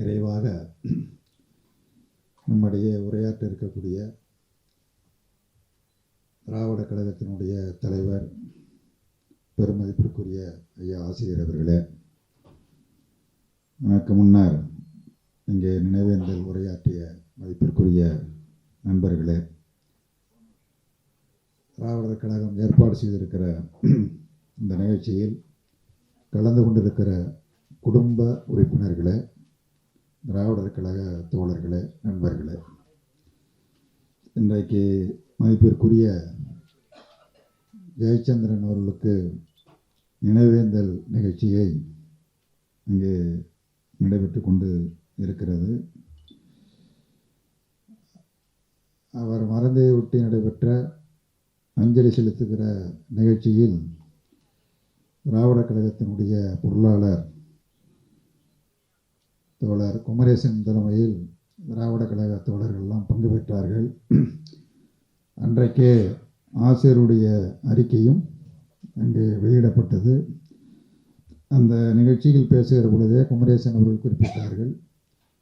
நிறைவாக நம்முடைய உரையாற்ற இருக்கக்கூடிய திராவிட கழகத்தினுடைய தலைவர் பெருமதிப்பிற்குரிய ஐயா ஆசிரியர் அவர்களே எனக்கு முன்னர் இங்கே நினைவேந்தல் உரையாற்றிய மதிப்பிற்குரிய நண்பர்களே திராவிடர் கழகம் ஏற்பாடு செய்திருக்கிற இந்த நிகழ்ச்சியில் கலந்து கொண்டிருக்கிற குடும்ப உறுப்பினர்களே திராவிடர் கழக தோழர்களே நண்பர்களே இன்றைக்கு மதிப்பிற்குரிய ஜெயச்சந்திரன் அவர்களுக்கு நினைவேந்தல் நிகழ்ச்சியை இங்கே நடைபெற்று கொண்டு இருக்கிறது. அவர் மறந்ததை ஒட்டி நடைபெற்ற அஞ்சலி செலுத்துகிற நிகழ்ச்சியில் திராவிட கழகத்தினுடைய பொருளாளர் தோழர் குமரேசன் தலைமையில் திராவிட கழக தோழர்கள்லாம் பங்கு பெற்றார்கள். அன்றைக்கே ஆசிரியருடைய அறிக்கையும் அங்கே வெளியிடப்பட்டது. அந்த நிகழ்ச்சியில் பேசுகிற பொழுதே குமரேசன் அவர்கள் குறிப்பிட்டார்கள்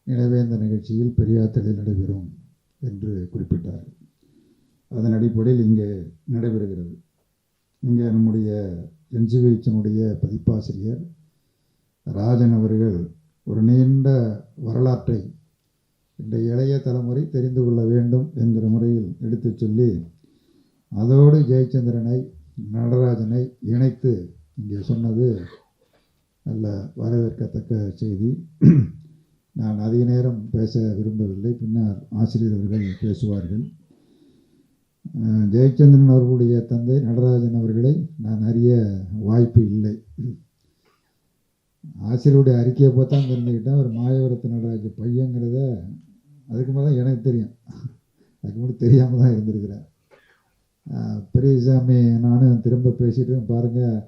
எனவே இந்த நிகழ்ச்சியில் பெரியாத்தலில் நடைபெறும் என்று குறிப்பிட்டார்கள் அதன் அடிப்படையில் இங்கே நடைபெறுகிறது. இங்கே நம்முடைய என்ஜிவிச்சனுடைய பதிப்பாசிரியர் ராஜன் அவர்கள் ஒரு நீண்ட வரலாற்றை இந்த இளைய தலைமுறை தெரிந்து கொள்ள வேண்டும் என்கிற முறையில் எடுத்துச் சொல்லி அதோடு ஜெயச்சந்திரனை நடராஜனை இணைத்து இங்கே சொன்னது நல்ல வரவேற்கத்தக்க செய்தி. நான் அதிக நேரம் பேச விரும்பவில்லை பின்னர் ஆசிரியர் அவர்கள் பேசுவார்கள் ஜெயச்சந்திரன் அவர்களுடைய தந்தை நடராஜன் அவர்களை நான் அறிய வாய்ப்பு இல்லை. ஆசிரியருடைய அறிக்கையை பார்த்தா தெரிஞ்சுக்கிட்டேன். ஒரு மாயவரத்து நடராஜ பையங்கிறத அதுக்கு மேலே தான் எனக்கு தெரியும். அதுக்கு முன்னாடி தெரியாமல் தான் இருந்திருக்கிறேன் பெரியசாமி நானும் திரும்ப பேசிட்டு பாருங்கள்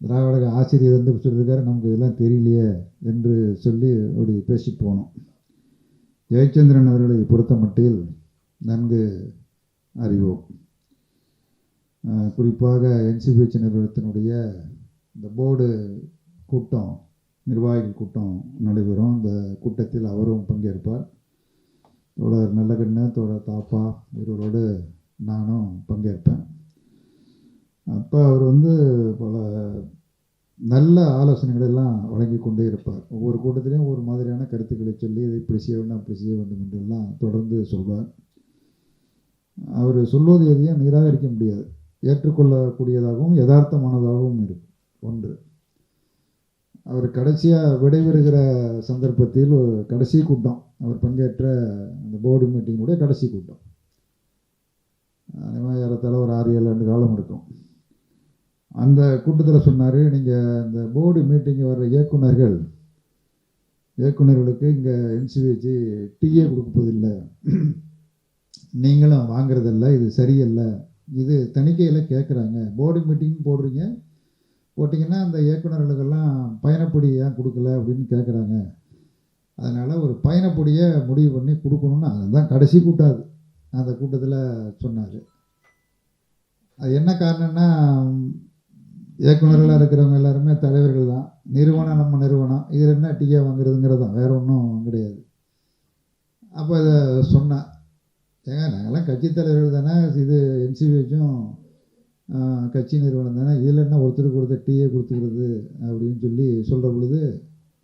திராவிடக ஆசிரியர் வந்து சொல்லியிருக்காரு நமக்கு இதெல்லாம் தெரியலையே என்று சொல்லி அப்படி பேசி போனோம். ஜெயச்சந்திரன் அவர்களை பொறுத்த மட்டில் நன்கு அறிவோம். குறிப்பாக என்சிபிஹெச் நிறுவனத்தினுடைய இந்த போர்டு கூட்டம் நிர்வாகிகள் கூட்டம் நடைபெறும். இந்த கூட்டத்தில் அவரும் பங்கேற்பார். தோழர் நல்லகண்ணு தோழர் தாப்பா இவரோடு நானும் பங்கேற்பேன். அப்போ அவர் வந்து பல நல்ல ஆலோசனைகளை எல்லாம் வழங்கி கொண்டே இருப்பார். ஒவ்வொரு கூட்டத்திலையும் ஒரு மாதிரியான கருத்துக்களை சொல்லி இதை இப்படி செய்ய வேண்டும் அப்படி செய்ய வேண்டும் என்றெல்லாம் தொடர்ந்து சொல்வார். அவர் சொல்வது எதையும் நிராகரிக்க முடியாது. ஏற்றுக்கொள்ளக்கூடியதாகவும் யதார்த்தமானதாகவும் இருக்கும். ஒன்று. அவர் கடைசியாக விடைபெறுகிற சந்தர்ப்பத்தில் கடைசி கூட்டம். அவர் பங்கேற்ற அந்த போர்டு மீட்டிங்குடைய கடைசி கூட்டம். அதே மாதிரி ஏறத்தாழ ஒரு ஆறு ஏழு ஆண்டு காலம் இருக்கும். அந்த கூட்டத்தில் சொன்னார் நீங்கள் இந்த போர்டு மீட்டிங்கு வர்ற இயக்குனர்கள் இயக்குனர்களுக்கு இங்கே என்சிவிஹெச் டீயே கொடுப்பதில்லை நீங்களும் வாங்குறதில்ல இது சரியல்ல. இது தணிக்கையில் கேட்குறாங்க போர்டு மீட்டிங் போடுறீங்க போட்டிங்கன்னா அந்த இயக்குனர்களுக்கெல்லாம் பயணப்பொடி ஏன் கொடுக்கல அப்படின்னு கேட்குறாங்க அதனால் ஒரு பயணப்பொடியை முடிவு பண்ணி கொடுக்கணும்னு அதுதான் கடைசி கூட்டம் அது அந்த கூட்டத்தில் சொன்னார். அது என்ன காரணம்னா இயக்குநர்களாக இருக்கிறவங்க எல்லாருமே தலைவர்கள் தான். நிறுவனம் நம்ம நிறுவனம். இதில் என்ன டிகே வாங்குறதுங்கிறது தான். வேறு ஒன்றும் கிடையாது. அப்போ இதை சொன்னேன் ஏங்க நாங்கள்லாம் கட்சி தலைவர்கள் தானே. இது என்சிபிஹெச்சும் கட்சி நிறுவனம் தானே இதில் என்ன ஒருத்தருக்கு ஒருத்தர் டீயே கொடுத்துக்கிறது அப்படின்னு சொல்லி சொல்கிற பொழுது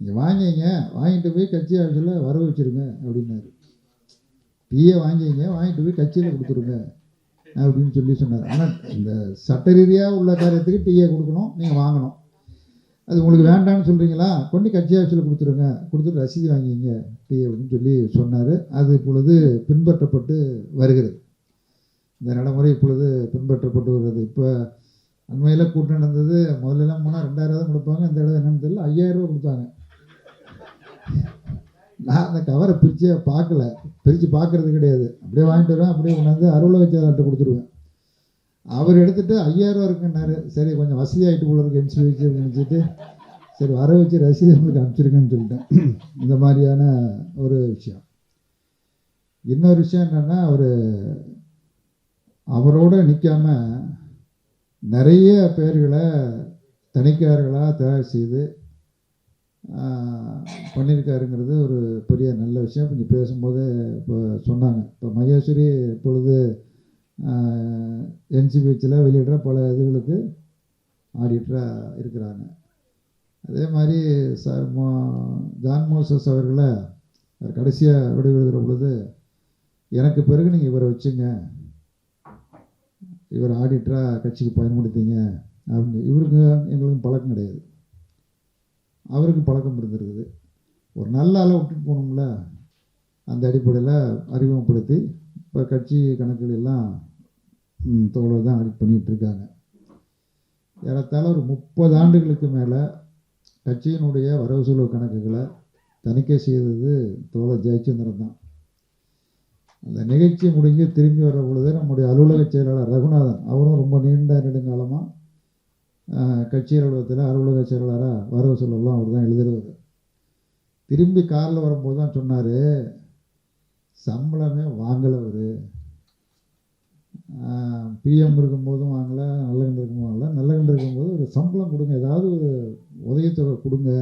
நீங்கள் வாங்கிங்க வாங்கிட்டு போய் கட்சி ஆஃபீஸில் வர வச்சுருங்க அப்படின்னாரு. டீயை வாங்கிங்க வாங்கிட்டு போய் கட்சியில் கொடுத்துருங்க அப்படின்னு சொல்லி சொன்னார். ஆனால் இந்த சட்ட ரீதியாக உள்ள காரியத்துக்கு டீயை கொடுக்கணும் நீங்கள் வாங்கணும். அது உங்களுக்கு வேண்டாம்னு சொல்கிறீங்களா கொண்டு கட்சி ஆஃபீஸில் கொடுத்துருங்க கொடுத்துட்டு ரசீது வாங்கிங்க டீ அப்படின்னு சொல்லி சொன்னார். அது இப்பொழுது பின்பற்றப்பட்டு வருகிறது. இந்த நடைமுறை இப்பொழுது பின்பற்றப்பட்டு வருகிறது. இப்போ அண்மையில் கூட்டம் நடந்தது முதல்லலாம் போனால் ரெண்டாயிரம் தான் கொடுப்பாங்க இந்த இடம் என்னன்னு தெரியல ஐயாயிரம் ரூபா கொடுத்தாங்க. நான் அந்த கவரை பிரித்து பார்க்கல. பிரித்து பார்க்கறது கிடையாது. அப்படியே வாங்கிட்டு வருவேன் அப்படியே கொண்டாந்து அறுவலை வச்சதாட்ட கொடுத்துருவேன். அவர் எடுத்துகிட்டு ஐயாயிரரூவா இருக்குன்னாரு. சரி கொஞ்சம் வசதியாகிட்டு போல இருக்கு வச்சு நினச்சிட்டு சரி வர வச்சு ரசீது உங்களுக்கு அனுப்பிச்சிருக்கேன்னு சொல்லிட்டேன். இந்த மாதிரியான ஒரு விஷயம். இன்னொரு விஷயம் என்னென்னா அவர் அவரோட நிற்காம நிறைய பேர்களை தணிக்கையாளர்களாக தயார் செய்து பண்ணியிருக்காருங்கிறது ஒரு பெரிய நல்ல விஷயம். கொஞ்சம் பேசும்போது இப்போ சொன்னாங்க. இப்போ மகேஸ்வரி இப்பொழுது என்சிபிஹெச்சில் வெளியிடுற பல இதுகளுக்கு ஆடிட்டராக இருக்கிறாங்க. அதே மாதிரி ச மோ- ஜான் மோசஸ் அவர்களை கடைசியாக விடைபெறுகிற பொழுது எனக்கு பிறகு நீங்கள் இவரை வச்சுங்க. இவர் ஆடிட்டராக கட்சிக்கு பயன்படுத்திங்க அப்படின்னு. இவருக்கு எங்களுக்கும் பழக்கம் கிடையாது. அவருக்கு பழக்கம் இருந்திருக்குது. ஒரு நல்ல ஆளை விட்டுட்டு போகணும்ல. அந்த அடிப்படையில் அறிமுகப்படுத்தி இப்போ கட்சி கணக்குகள் எல்லாம் தோழர் தான் ஆடிட் பண்ணிகிட்ருக்காங்க ஏறத்தாழ ஒரு முப்பது ஆண்டுகளுக்கு மேலே கட்சியினுடைய வரவு செலவு கணக்குகளை தணிக்கை செய்தது தோழர் ஜெயச்சந்திரன் தான். அந்த நிகழ்ச்சி முடிஞ்சு திரும்பி வர பொழுது நம்முடைய அலுவலக செயலாளர் ரகுநாதன் அவரும் ரொம்ப நீண்ட நெடுங்காலமாக கட்சி அலுவலகத்தில் அலுவலக செயலாளராக வரவு செலவுலாம் அவர் தான் எழுதுறவர் திரும்பி காரில் வரும்போது தான் சொன்னார் சம்பளமே வாங்கலை அவர். பிஎம் இருக்கும்போதும் வாங்கலை நல்ல கண்டு இருக்கும்போது வாங்கலை. நல்ல கண்டு இருக்கும்போது ஒரு சம்பளம் கொடுங்க ஏதாவது ஒரு உதவித்தொகை கொடுங்க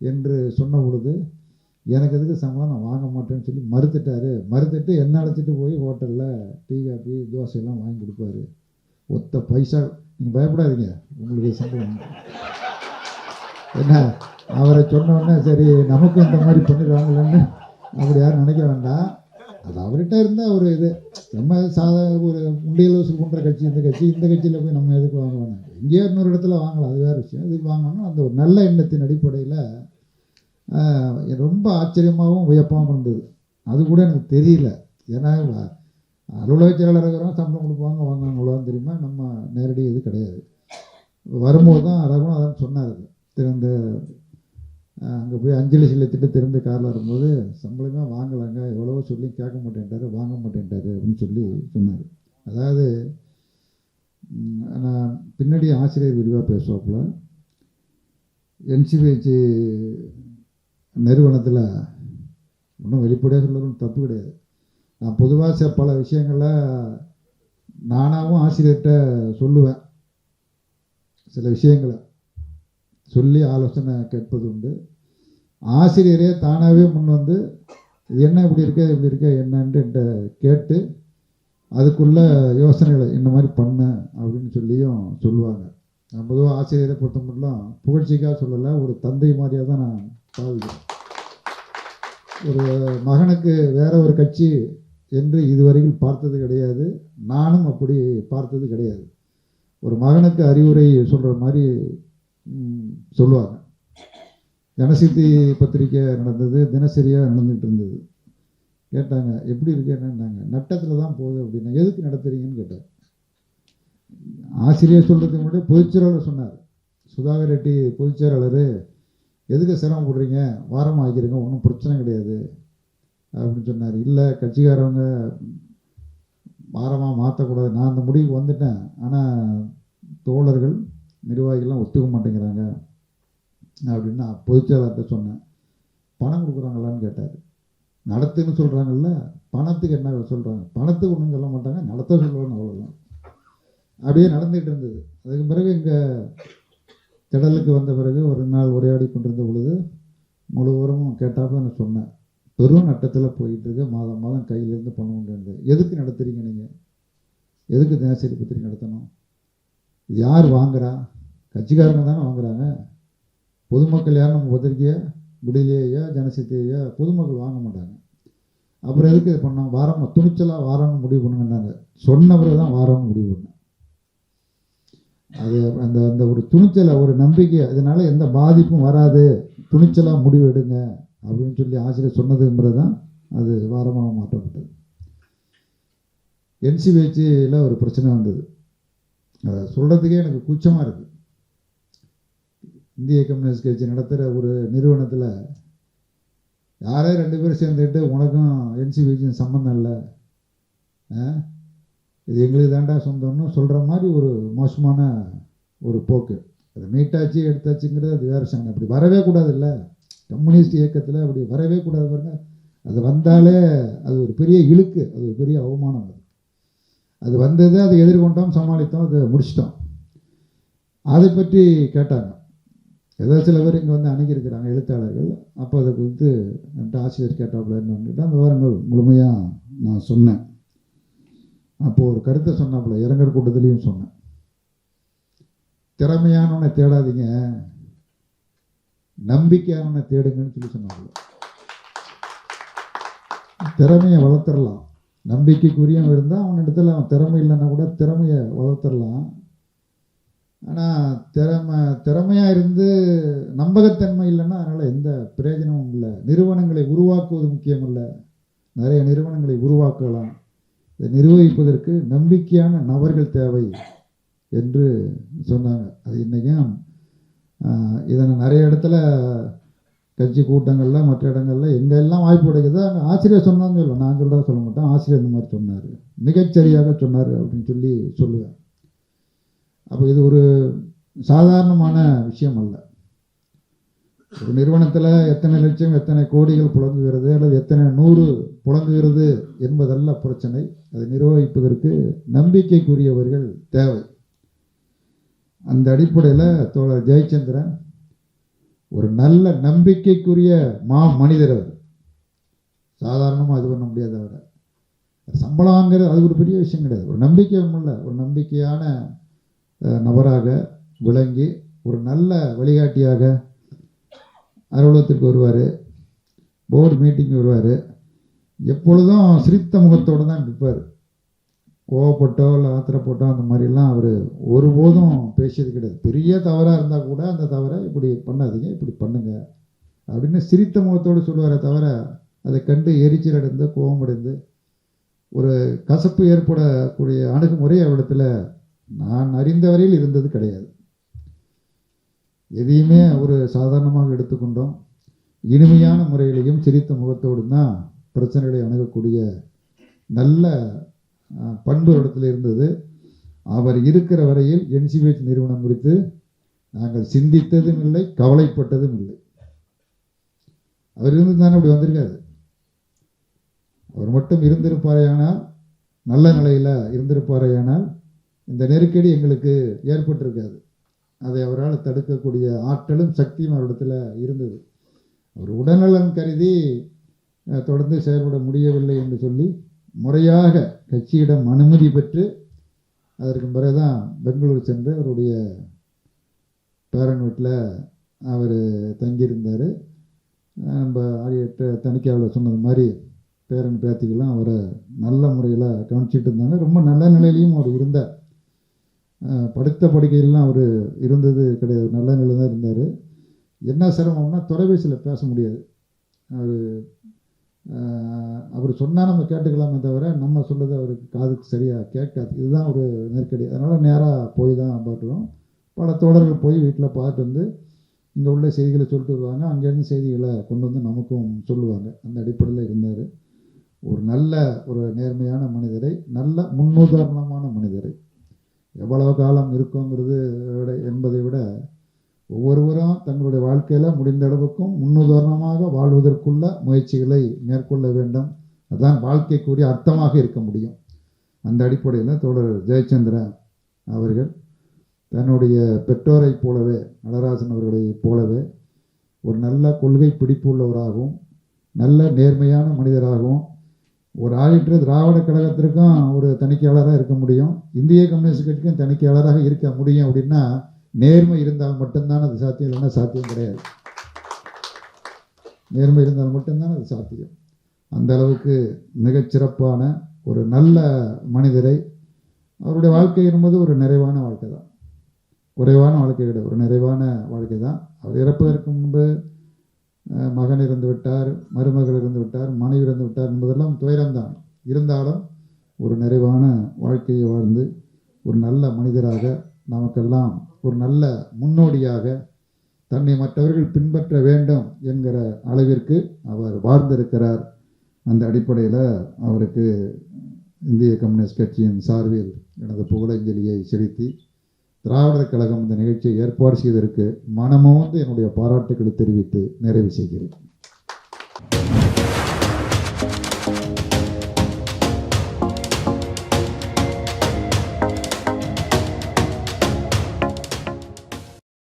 என்று சொன்ன பொழுது எனக்கு எதுக்கு சம்பளம்? நான் வாங்க மாட்டேன்னு சொல்லி மறுத்துட்டாரு. மறுத்துட்டு என்ன அழைச்சிட்டு போய் ஹோட்டலில் டீ காஃபி தோசையெல்லாம் வாங்கி கொடுப்பாரு. ஒத்த பைசா. நீங்கள் பயப்படாதீங்க. உங்களுக்கு சம்பளம். என்ன? அவரை சொன்னோடனே சரி நமக்கும் இந்த மாதிரி பண்ணிடுவாங்களேன்னு அப்படி யாரும் நினைக்க வேண்டாம். அது அவர்கிட்ட இருந்தால் ஒரு இது. நம்ம சாதா ஒரு உண்டியல் வசூல் பண்ணுற கட்சி இந்த கட்சி இந்த கட்சியில் போய் நம்ம எதுக்கு வாங்க வேணாம் எங்கேயோ இன்னொரு இடத்துல வாங்கலாம். அது வேறு விஷயம். இது வாங்கணும் அந்த ஒரு நல்ல எண்ணத்தின் அடிப்படையில் ரொம்ப ஆச்சரியமாகவும் வியப்பாகவும் இருந்தது. அது கூட எனக்கு தெரியல. ஏன்னா அலுவலக செயலாளர் சம்பளம் கொடுப்பாங்க வாங்குவாங்க அவ்வளோதான் தெரியுமா? நம்ம நேரடி இது கிடையாது. வரும்போது தான் ரகுநாதன் சொன்னார். திரும்ப அங்கே போய் அஞ்சலி செலுத்திட்டு திரும்பி காரில் வரும்போது சம்பளமே வாங்கலைங்க. எவ்வளவோ சொல்லி கேட்க மாட்டேன்ட்டாரு வாங்க மாட்டேன்ட்டாரு அப்படின்னு சொல்லி சொன்னார். அதாவது நான் பின்னாடி ஆசிரியர் விரிவாக பேசுவாப்புல என்சிபிஹெச் நிறுவனத்தில் இன்னும் வெளிப்படையாக சொல்லணும் தப்பு கிடையாது. நான் பொதுவாக சில பல விஷயங்களில் நானாகவும் ஆசிரியர்கிட்ட சொல்லுவேன். சில விஷயங்களை சொல்லி ஆலோசனை கேட்பது உண்டு. ஆசிரியரே தானாகவே முன் வந்து இது என்ன இப்படி இருக்க இப்படி இருக்க என்னன்ட்டு கேட்டு அதுக்குள்ள யோசனைகளை இந்த மாதிரி பண்ண அப்படின்னு சொல்லியும் சொல்லுவாங்க. நான் பொதுவாக ஆசிரியரை பொறுத்த மட்டும் புகழ்ச்சிக்காக சொல்லலை ஒரு தந்தை மாதிரியாக தான் நான் பாவிக்கிறேன். ஒரு மகனுக்கு வேற ஒரு கட்சி என்று இதுவரையில் பார்த்தது கிடையாது. நானும் அப்படி பார்த்தது கிடையாது. ஒரு மகனுக்கு அறிவுரை சொல்கிற மாதிரி சொல்லுவாங்க. ஜனசக்தி பத்திரிக்கை நடந்தது தினசரியாக நடந்துகிட்டு இருந்தது. கேட்டாங்க எப்படி இருக்கேன்னாங்க நட்டத்தில் தான் போகுது அப்படின்னா எதுக்கு நடத்துறீங்கன்னு கேட்டார். ஆசிரியர் சொல்கிறதுக்கு முன்னாடி பொதுச்செயலாளர் சொன்னார். சுதாகர் ரெட்டி பொதுச்செயலாளர் எதுக்கு சிரமப்படுறீங்க வாரம் ஆக்கிருங்க ஒன்றும் பிரச்சனை கிடையாது அப்படின்னு சொன்னார். இல்லை கட்சிக்காரவங்க வாரமாக மாற்றக்கூடாது நான் அந்த முடிவுக்கு வந்துட்டேன். ஆனால் தோழர்கள் நிர்வாகிகள்லாம் ஒத்துக்க மாட்டேங்கிறாங்க அப்படின்னு நான் பொதுச்செயலாளர்கிட்ட சொன்னேன். பணம் கொடுக்குறாங்களான்னு கேட்டார். நடத்துன்னு சொல்கிறாங்கல்ல பணத்துக்கு என்ன சொல்கிறாங்க பணத்துக்கு ஒன்றும் சொல்ல மாட்டாங்க நடத்த சொல்லுவாங்க அவ்வளோதான் அப்படியே நடந்துகிட்டு இருந்தது. அதுக்கு பிறகு இங்கே திடலுக்கு வந்த பிறகு ஒரு நாள் உரையாடி கொண்டிருந்த பொழுது முழு கேட்டாப்ப நான் சொன்னேன் பெரும் நட்டத்தில் போயிட்டு இருக்கு மாதம் மாதம் கையிலேருந்து பணம் முடியாது எதுக்கு நடத்துறீங்க நீங்கள் எதுக்கு தினசரி பத்திரிக்கை நடத்தணும்? இது யார் வாங்குறா? கட்சிக்காரங்க தானே வாங்குறாங்க. பொதுமக்கள் யாரும் நம்ம பத்திரிக்கையை? விடுதலையா ஜனசக்தியா பொதுமக்கள் வாங்க மாட்டாங்க. அப்புறம் எதுக்கு இது பண்ணோம்? வாரம் துணிச்சலாக வாரம்னு முடிவு பண்ணுங்கன்னாங்க. சொன்ன பிறகு தான் வாரம்னு முடிவு பண்ணேன். அது அந்த அந்த ஒரு துணிச்சலை ஒரு நம்பிக்கை அதனால எந்த பாதிப்பும் வராது. துணிச்சலாக முடிவு எடுங்க அப்படின்னு சொல்லி ஆசிரியர் சொன்னதுங்கிறது தான் அது வாரமாக மாற்றப்பட்டது. என்சிபிஹெச்சியில் ஒரு பிரச்சனை வந்தது. அதை சொல்கிறதுக்கே எனக்கு கூச்சமாக இருக்குது இந்திய கம்யூனிஸ்ட் கட்சி நடத்துகிற ஒரு நிறுவனத்தில் யாரே ரெண்டு பேரும் சேர்ந்துக்கிட்டு உனக்கும் என்சிபிக்கும் சம்மந்தம் இல்லை. ஆ? இது எங்களுக்கு தாண்டா சொந்தம்னு சொல்கிற மாதிரி ஒரு மோசமான ஒரு போக்கு. அதை மீட்டாச்சு எடுத்தாச்சுங்கிறது அது வேறு சங்கம். அப்படி வரவே கூடாது இல்லை கம்யூனிஸ்ட் இயக்கத்தில் அப்படி வரவே கூடாது பாருங்க. அது வந்தாலே அது ஒரு பெரிய இழுக்கு. அது ஒரு பெரிய அவமானம் அது. அது வந்தது அதை எதிர்கொண்டோம் சமாளித்தோம் அதை முடிச்சிட்டோம். அதை பற்றி கேட்டாங்க. ஏதோ சில பேர் இங்கே வந்து அணுகியிருக்கிறாங்க எழுத்தாளர்கள். அப்போ அதை குறித்து என்கிட்ட ஆசிரியர் கேட்டாப்புல என்னன்னு அந்த விவரங்கள் முழுமையாக நான் சொன்னேன். அப்போது ஒரு கருத்தை சொன்னாப்புல இறங்கர் கூட்டத்துலேயும் சொன்னேன். திறமையானவனை தேடாதீங்க. நம்பிக்கையானவனை தேடுங்கன்னு சொல்லி சொன்னாப்புல. திறமையை வளர்த்துடலாம். நம்பிக்கைக்குரியவன் இருந்தால் அவன் இடத்துல அவன் திறமை இல்லைன்னா கூட திறமையை வளர்த்துடலாம். ஆனால் திறமை திறமையாக இருந்து நம்பகத்தன்மை இல்லைன்னா அதனால் எந்த பிரயோஜனமும் இல்லை. நிறுவனங்களை உருவாக்குவது முக்கியம் இல்லை நிறைய நிறுவனங்களை உருவாக்கலாம். இதை நிர்வகிப்பதற்கு நம்பிக்கையான நபர்கள் தேவை என்று சொன்னாங்க. அது இன்றைக்கும் இதை நான் நிறைய இடத்துல கட்சி கூட்டங்களில் மற்ற இடங்களில் எங்கெல்லாம் வாய்ப்பு கிடைக்குதோ அங்கே ஆசிரியர் சொன்னான்னு சொல்லுவேன். நான் சொல்கிறத சொல்ல மாட்டேன். ஆசிரியர் இந்த மாதிரி சொன்னார். மிகச்சரியாக சொன்னார் அப்படின்னு சொல்லி சொல்லுவேன். அப்போ இது ஒரு சாதாரணமான விஷயம் அல்ல. ஒரு நிறுவனத்தில் எத்தனை லட்சம் எத்தனை கோடிகள் புழங்குகிறது அல்லது எத்தனை நூறு புழங்குகிறது என்பதல்ல பிரச்சனை. அதை நிர்வகிப்பதற்கு நம்பிக்கைக்குரியவர்கள் தேவை. அந்த அடிப்படையில் தோழர் ஜெயச்சந்திரன் ஒரு நல்ல நம்பிக்கைக்குரிய மா மனிதர் அவர். சாதாரணமாக இது பண்ண முடியாத அவரை. சம்பளங்கிறது அது ஒரு பெரிய விஷயம் கிடையாது. ஒரு நம்பிக்கை இல்லை. ஒரு நம்பிக்கையான நபராக விளங்கி ஒரு நல்ல வழிகாட்டியாக அலுவலகத்திற்கு வருவார். போர்டு மீட்டிங் வருவார். எப்பொழுதும் சிரித்த முகத்தோடு தான் இருப்பார் கோவப்பட்டோ இல்லை ஆத்திரப்பட்டோ அந்த மாதிரிலாம் அவர் ஒருபோதும் பேசியது கிடையாது. பெரிய தவறாக இருந்தால் கூட அந்த தவறை இப்படி பண்ணாதீங்க இப்படி பண்ணுங்க அப்படின்னு சிரித்த முகத்தோடு சொல்லுவாரே தவிர அதை கண்டு எரிச்சல் அடைந்து கோபமடைந்து ஒரு கசப்பு ஏற்படக்கூடிய அணுகுமுறை அவரிடத்துல நான் அறிந்த வரையில் இருந்தது கிடையாது. எதையுமே ஒரு சாதாரணமாக எடுத்துக்கொண்டோம். இனிமையான முறையிலையும் சிரித்த முகத்தோடு தான் பிரச்சனைகளை அணுகக்கூடிய நல்ல பண்பு இடத்துல இருந்தது. அவர் இருக்கிற வரையில் என்சிபிஹெச் நிறுவனம் குறித்து நாங்கள் சிந்தித்ததும் இல்லை கவலைப்பட்டதும் இல்லை. அவர் இருந்து தானே அப்படி வந்திருக்காரு. அவர் மட்டும் இருந்திருப்பாரேயானால் நல்ல நிலையில் இருந்திருப்பாரேயானால் இந்த நெருக்கடி எங்களுக்கு ஏற்பட்டிருக்காது. அதை அவரால் தடுக்கக்கூடிய ஆற்றலும் சக்தியும் அவரிடத்தில் இருந்தது. அவர் உடல்நலன் கருதி தொடர்ந்து செயல்பட முடியவில்லை என்று சொல்லி முறையாக கட்சியிடம் அனுமதி பெற்று அதற்கு பிறகுதான் பெங்களூர் சென்று அவருடைய பேரன் வீட்டில் அவர் தங்கியிருந்தார். நம்ம ஆடியட்ட தணிக்கையாளர் சொன்னது மாதிரி பேரன் பேத்திக்கெல்லாம் அவரை நல்ல முறையில் கவனிச்சிட்டு இருந்தாங்க. ரொம்ப நல்ல நிலையிலையும் அவர் இருந்தார். படுத்த படுக்கையெல்லாம் அவர் இருந்தது கிடையாது. நல்ல நிலையில் தான் இருந்தார். என்ன சிரமம்னா தொலைபேசியில் பேச முடியாது. அவர் அவர் சொன்னால் நம்ம கேட்டுக்கலாமே தவிர நம்ம சொல்கிறது அவருக்கு காதுக்கு சரியாக கேட்காது. இதுதான் ஒரு நெருக்கடி. அதனால் நேராக போய் தான் பார்க்குறோம் பல தோழர்கள் போய் வீட்டில் பார்த்துட்டு வந்து இங்கே உள்ள செய்திகளை சொல்லிட்டு வருவாங்க. அங்கேருந்து செய்திகளை கொண்டு வந்து நமக்கும் சொல்லுவாங்க. அந்த அடிப்படையில் இருந்தார். ஒரு நல்ல ஒரு நேர்மையான மனிதரை நல்ல முன்னுதாரணமான மனிதரை. எவ்வளவு காலம் இருக்குங்கிறது விட என்பதை விட ஒவ்வொருவரும் தங்களுடைய வாழ்க்கையில் முடிந்த அளவுக்கும் முன்னுதாரணமாக வாழ்வதற்குள்ள முயற்சிகளை மேற்கொள்ள வேண்டும். அதுதான் வாழ்க்கைக்குரிய அர்த்தமாக இருக்க முடியும். அந்த அடிப்படையில் தோழர் ஜெயச்சந்திரன் அவர்கள் தன்னுடைய பெற்றோரைப் போலவே நடராசன் அவர்களைப் போலவே ஒரு நல்ல கொள்கை பிடிப்புள்ளவராகவும் நல்ல நேர்மையான மனிதராகவும் ஒரு ஆடிட்டர் திராவிட கழகத்திற்கும் ஒரு தணிக்கையாளராக இருக்க முடியும். இந்திய கம்யூனிஸ்ட் கட்சிக்கும் தணிக்கையாளராக இருக்க முடியும் அப்படின்னா நேர்மை இருந்தால் மட்டும்தான் அது சாத்தியம் இல்லைன்னா சாத்தியம் கிடையாது. நேர்மை இருந்தால் மட்டும்தான் அது சாத்தியம். அந்த அளவுக்கு மிகச்சிறப்பான ஒரு நல்ல மனிதரை அவருடைய வாழ்க்கை என்பது ஒரு நிறைவான வாழ்க்கை தான். குறைவான வாழ்க்கை கிடையாது ஒரு நிறைவான வாழ்க்கை தான். அவர் இறப்பதற்கு முன்பு மகன் இறந்து விட்டார் மருமகள் இறந்து விட்டார் மனைவி இறந்து விட்டார் என்பதெல்லாம் துயரம்தான். இருந்தாலும் ஒரு நிறைவான வாழ்க்கையை வாழ்ந்து ஒரு நல்ல மனிதராக நமக்கெல்லாம் ஒரு நல்ல முன்னோடியாக தன்னை மற்றவர்கள் பின்பற்ற வேண்டும் என்கிற அளவிற்கு அவர் வாழ்ந்திருக்கிறார். அந்த அடிப்படையில் அவருக்கு இந்திய கம்யூனிஸ்ட் கட்சியின் சார்பில் எனது புகழஞ்சலியை செலுத்தி திராவிடர் கழகம் இந்த நிகழ்ச்சியை ஏற்பாடு செய்ததற்கு மனமோந்து என்னுடைய பாராட்டுக்களை தெரிவித்து நிறைவு செய்கிறேன்.